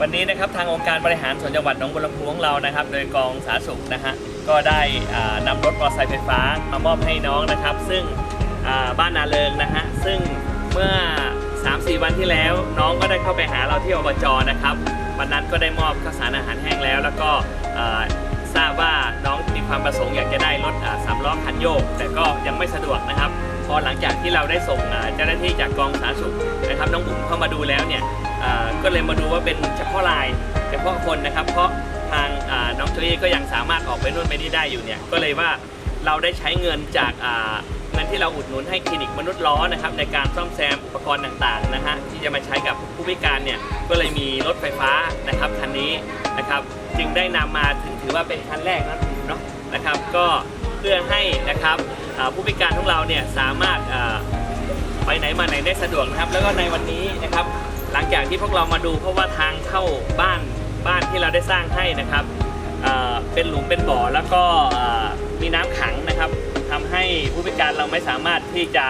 วันนี้นะครับทางองค์การบริหารส่วนจังหวัดหนองบัวลำพูของเรานะครับ โดยกองสาธารณสุขนะฮะก็ได้อ่านำรถมอเตอร์ไซค์ไฟฟ้ามามอบให้น้องนะครับ ซึ่งบ้านนาเริงนะฮะซึ่งเมื่อ 3-4 วันที่แล้ว น้องก็ได้เข้าไปหาเราที่อบจนะครับวันนั้นก็ได้มอบข้าวสารอาหารแห้งแล้ว แล้วก็ทราบว่าน้องมีความประสงค์อยากจะได้รถสามล้อคันโยก แต่ก็ยังไม่สะดวกนะครับ พอหลังจากที่เราได้ส่งเจ้าหน้าที่จากกองสาธารณสุขนะครับน้องบุ๋มเข้ามาดูแล้วเนี่ย ก็เลยมาดูว่าเป็นเฉพาะลายเฉพาะคนนะครับ เพราะทางาน้องโจยก็ยังสามารถออกไปนู่นไปนี่ได้อยู่เนี่ยก็เลยว่าเราได้ใช้เงินจากาเงินที่เราอุดหนุนให้คลินิกมนุษย์ล้อนะครับในการซ่อมแซมอุปกรณ์ต่างๆนะฮะที่จะมาใช้กับผู้พิการเนี่ยก็เลยมีรถไฟฟ้านะครับคันนี้นะครับจึงได้นำมาถึงถือว่าเป็นคันแรกนะเนาะนะครับก็เพื่อให้นะครับผู้พิการของเราเนี่ยสามารถ ไปไหนมาไหนได้สะดวกนะครับ แล้วก็ในวันนี้นะครับ หลังจากที่พวกเรามาดูเพราะว่าทางเข้าบ้านบ้านที่เราได้สร้างให้นะครับเเป็นหลุมเป็นบ่อแล้วก็มีน้ำขังนะครับทำให้ผู้พิการเราไม่สามารถที่จะ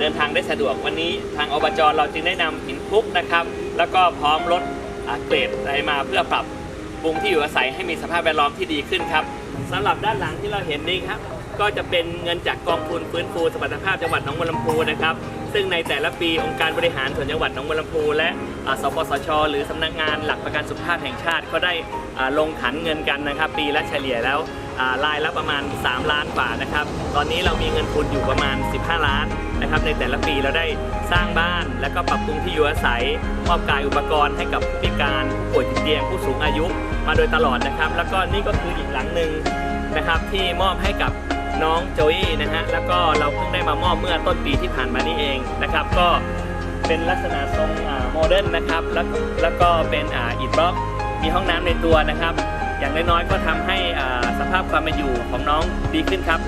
เดินทางได้สะดวกวันนี้ ทางอบจเราจึงได้นำหินคลุกนะครับ แล้วก็พร้อมรถเกรดอะไรมาเพื่อปรับปรุงที่อยู่อาศัยให้มีสภาพแวดล้อมที่ดีขึ้นครับสำหรับด้านหลังที่เราเห็นนี้ครับ ก็จะเป็นเงินจากกองทุนฟื้นฟูสมรรถภาพจังหวัดหนองบัวลำพูนะครับ ซึ่งในแต่ละปีองค์การบริหารส่วนจังหวัดหนองบัวลำพูและสปสช หรือสำนักงานหลักประกันสุขภาพแห่งชาติ ก็ได้ลงขันเงินกันนะครับ ปีละเฉลี่ยแล้วรายละประมาณ 3 ล้านกว่านะครับ ตอนนี้เรามีเงินทุนอยู่ประมาณ 15 ล้านนะครับ ในแต่ละปีเราได้สร้างบ้าน และก็ปรับปรุงที่อยู่อาศัยมอบกายอุปกรณ์ให้กับผู้พิการผู้ป่วยติดเตียงผู้สูงอายุมาโดยตลอดนะครับ แล้วก็นี่ก็คืออีกหลังหนึ่งนะครับที่มอบให้กับ น้องโจยนะฮะแล้วก็เราเพิ่งได้มามอบเมื่อต้นปีที่ผ่านมานี่เองนะครับ ก็เป็นลักษณะทรงโมเดิร์นนะครับแล้วแล้วก็เป็นอ่าอิฐบล็อกมีห้องน้ำในตัวนะครับ อย่างน้อยๆก็ทำให้สภาพความเป็นอยู่ของน้องดีขึ้นครับ